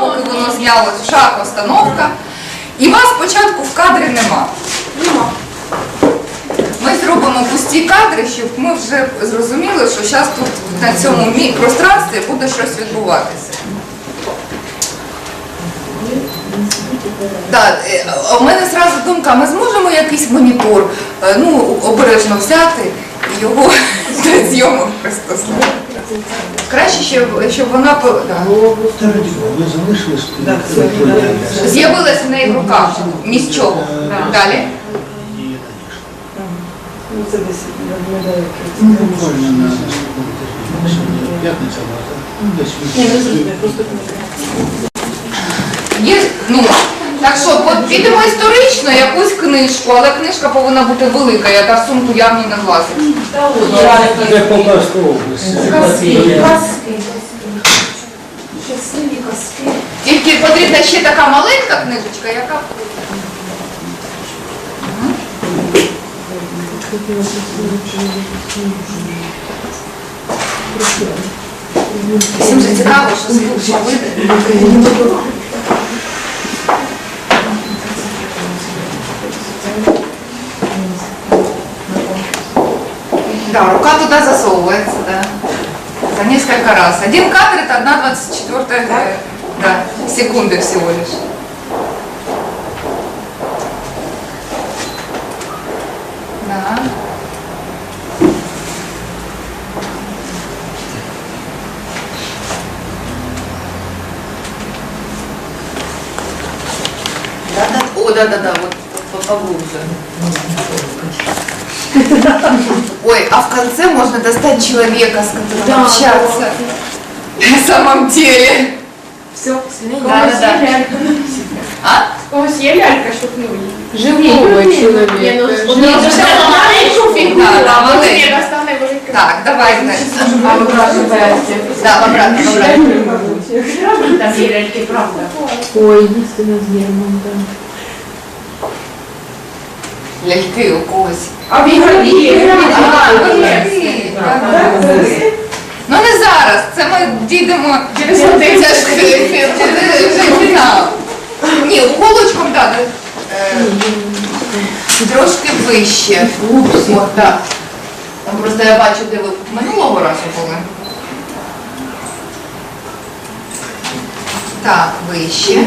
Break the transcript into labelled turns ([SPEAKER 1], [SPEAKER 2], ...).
[SPEAKER 1] поки воно знялось, шаг остановка. І вас спочатку в кадрі нема. Ми зробимо пусті кадри, щоб ми вже зрозуміли, що зараз тут на цьому пространстві буде щось відбуватися. Так, е, у мене зразу думка, ми зможемо якийсь монітор е, ну, обережно взяти його до зйомок пристосувати. Краще, щоб, щоб вона по- да.
[SPEAKER 2] Так,
[SPEAKER 3] Так,
[SPEAKER 1] з'явилась в неї в руках. Ні з чого. Далі.
[SPEAKER 2] Ну це десь виглядає
[SPEAKER 3] Ну, буквально на наступному тижні. Сьогодні П'ятниця була, так? Ну, десь
[SPEAKER 2] Ні, не зрозуміло, просто книга.
[SPEAKER 1] Є, ну, так що, от підемо історично якусь книжку, але книжка повинна бути велика, яка в сумку явно не влазить.
[SPEAKER 3] Це Полтавська область.
[SPEAKER 2] Казки, казки. Щасливі казки.
[SPEAKER 1] Тільки потрібна ще така маленька книжечка, яка. Всім же цікаво, що звук вийде. Да, рука туда засовывается, да. За несколько раз. Один кадр это одна двадцать четвертая э, да, секунды всего лишь. Да. Да, да, о, да, да, да, вот поглубже. Ой, а в конце можно достать человека, с которым
[SPEAKER 2] Да,
[SPEAKER 1] общаться. На самом деле.
[SPEAKER 2] Все,
[SPEAKER 1] Да, да, да. А?
[SPEAKER 4] У когось є лялька, щоб не виїхати?
[SPEAKER 2] Живого чоловіка.
[SPEAKER 4] Ні, ну,
[SPEAKER 1] Ну,
[SPEAKER 4] ну,
[SPEAKER 1] це
[SPEAKER 4] це
[SPEAKER 1] ж
[SPEAKER 4] маленьку фігуру,
[SPEAKER 1] Да, да,
[SPEAKER 4] а потім
[SPEAKER 1] маленьку.
[SPEAKER 4] я достану велику.
[SPEAKER 1] Так, давайте.
[SPEAKER 2] А обратно
[SPEAKER 1] Да, обратно, обратно.
[SPEAKER 4] Там є ляльки, правда.
[SPEAKER 2] Ой, істина з Герман, да.
[SPEAKER 1] Ляльки у когось.
[SPEAKER 4] А в ігрові?
[SPEAKER 1] Ну не зараз, це ми дійдемо.
[SPEAKER 4] Через
[SPEAKER 1] е, фінал. Ні, уголочком, так. Трошки вище. Так. Просто я бачу, де ви минулого разу були. Так, вище.